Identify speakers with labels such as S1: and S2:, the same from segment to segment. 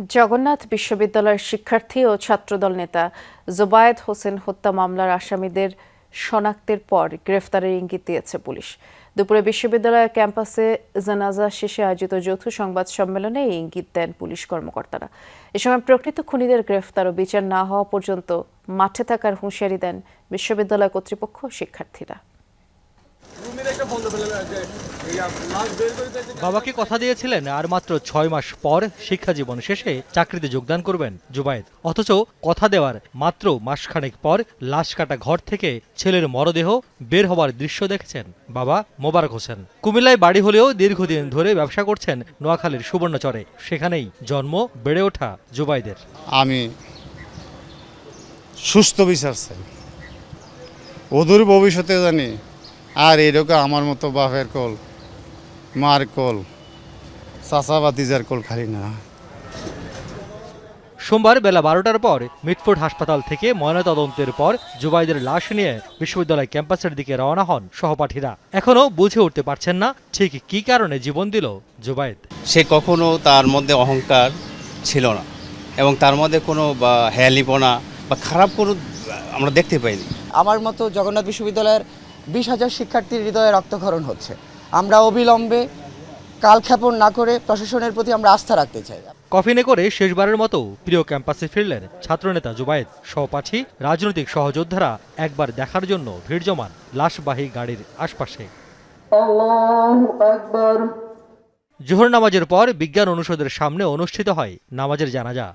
S1: জগন্নাথ বিশ্ববিদ্যালয়ের শিক্ষার্থী ও ছাত্রদল নেতা জোবায়েদ হোসেন হত্যা মামলার আসামিদের শনাক্তের পর গ্রেফতারের ইঙ্গিত দিয়েছে পুলিশ। দুপুরে বিশ্ববিদ্যালয়ের ক্যাম্পাসে জানাজা শেষে আয়োজিত যৌথ সংবাদ সম্মেলনে এই ইঙ্গিত দেন পুলিশ কর্মকর্তারা। এ সময় প্রকৃত খুনিদের গ্রেফতার ও বিচার না হওয়া পর্যন্ত মাঠে থাকার হুঁশিয়ারি দেন বিশ্ববিদ্যালয় কর্তৃপক্ষ শিক্ষার্থীরা।
S2: বাবাকে কথা দিয়েছিলেন, আর মাত্র ছয় মাস পর শিক্ষা জীবন শেষে চাকরিতে যোগদান করবেন জুবায়েদ। অথচ কথা দেওয়ার মাত্র মাসখানেক পর লাশ কাটা ঘর থেকে ছেলের মরদেহ বের হওয়ার দৃশ্য দেখেছেন বাবা মোবারক হোসেন। কুমিল্লায় বাড়ি হলেও দীর্ঘদিন ধরে ব্যবসা করছেন নোয়াখালীর সুবর্ণচরে। সেখানেই জন্ম বেড়ে ওঠা জুবাইদের।
S3: আমি সুস্থ বিচার চাই। অদূর ভবিষ্যতে জানি আর এরকম আমার মতো বাপের কল মার কল চাচা বাতিজার কল খালি না।
S2: সোমবার বেলা বারোটার পর মিটফোর্ড হাসপাতাল থেকে ময়নাতদন্তের পর জুবাইদের লাশ নিয়ে বিশ্ববিদ্যালয় ক্যাম্পাসের দিকে রওনা হন সহপাঠীরা। এখনও বুঝে উঠতে পারছেন না ঠিক কী কারণে জীবন দিল জুবাইদ।
S4: সে কখনো তার মধ্যে অহংকার ছিল না এবং তার মধ্যে কোনো বা হেয়ালিপনা বা খারাপ কোনো আমরা দেখতে পাইনি।
S5: আমার মতো জগন্নাথ বিশ্ববিদ্যালয়ের বিশ হাজার শিক্ষার্থীর হৃদয়ে রক্তক্ষরণ হচ্ছে। আমরা অবিলম্বে কালক্ষেপণ না করে প্রশাসনের প্রতি আমরা আস্থা রাখতে চাই।
S2: কফিনে করে শেষবারের মতো প্রিয় ক্যাম্পাসে ফিরলেন ছাত্রনেতা জুবায়েদ। সহপাঠী রাজনৈতিক সহযোদ্ধারা একবার দেখার জন্য ভিড় জমান লাশবাহী গাড়ির আশপাশে। জোহর নামাজের পর বিজ্ঞান অনুষদের সামনে অনুষ্ঠিত হয় নামাজের জানাজা।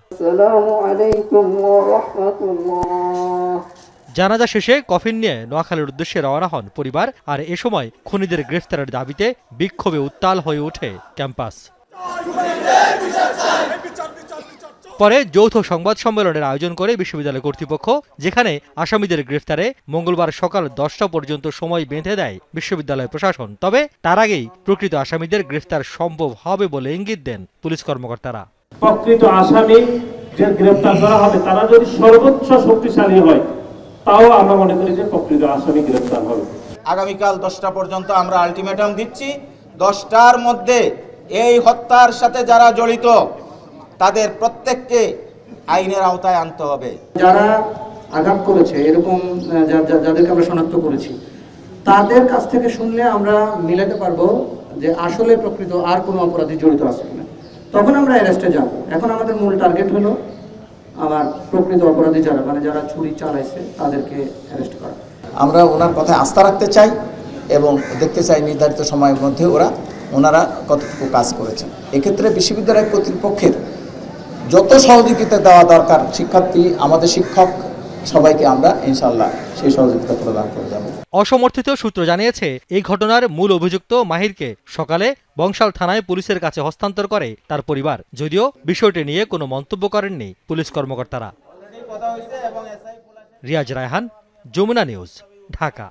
S2: জানাজা শেষে কফিন নিয়ে নোয়াখালীর উদ্দেশ্যে রওনা হন পরিবার আর এ সময় খুনিদের গ্রেফতারের দাবিতে বিক্ষোভে উত্তাল হয়ে ওঠে ক্যাম্পাস। পরে যৌথ সংবাদ সম্মেলনের আয়োজন করে বিশ্ববিদ্যালয় কর্তৃপক্ষ, যেখানে আসামিদের গ্রেফতারে মঙ্গলবার সকাল দশটা পর্যন্ত সময় বেঁধে দেয় বিশ্ববিদ্যালয় প্রশাসন। তবে তার আগেই প্রকৃত আসামিদের গ্রেফতার সম্ভব হবে বলে ইঙ্গিত দেন পুলিশ কর্মকর্তারা।
S6: প্রকৃত আসামি যে গ্রেফতার করা হবে, তারা যদি সর্বোচ্চ শক্তিশালী হয় তাও আমরা মনে করি যে প্রকৃত আসামি গ্রেপ্তার হবে।
S7: আগামীকাল দশটা পর্যন্ত আমরা আলটিমেটাম দিচ্ছি। দশটার মধ্যে এই হত্যার সাথে যারা জড়িত তাদের প্রত্যেককে আইনের আওতায় আনতে হবে।
S8: যারা আঘাত করেছে এরকম যাদেরকে আমরা শনাক্ত করেছি তাদের কাছ থেকে শুনলে আমরা মিলাতে পারব যে আসলে প্রকৃত আর কোনো অপরাধী জড়িত আছে কিনা। তখন আমরা অ্যারেস্টে যাব। এখন আমাদের মূল টার্গেট হলো আমার প্রকৃত অপরাধী যারা মানে যারা ছুরি চালাইছে, তাদেরকে অ্যারেস্ট করা।
S9: আমরা ওনার কথায় আস্থা রাখতে চাই এবং দেখতে চাই নির্ধারিত সময়ের মধ্যে ওরা ওনারা কতটুকু কাজ করেছেন। এক্ষেত্রে বিশ্ববিদ্যালয় কর্তৃপক্ষের যত সহযোগিতা দেওয়া দরকার, শিক্ষার্থী, আমাদের শিক্ষক সবাইকে আমরা ইনশাল্লাহ সেই সহযোগিতা প্রদান করে যাব।
S2: অসমর্থিত সূত্র জানিয়েছে, এই ঘটনার মূল অভিযুক্ত মাহিরকে সকালে বংশাল থানায় পুলিশের কাছে হস্তান্তর করে তার পরিবার। যদিও বিষয়টি নিয়ে কোনো মন্তব্য করেননি পুলিশ কর্মকর্তারা। রিয়াজ রায়হান, যমুনা নিউজ, ঢাকা।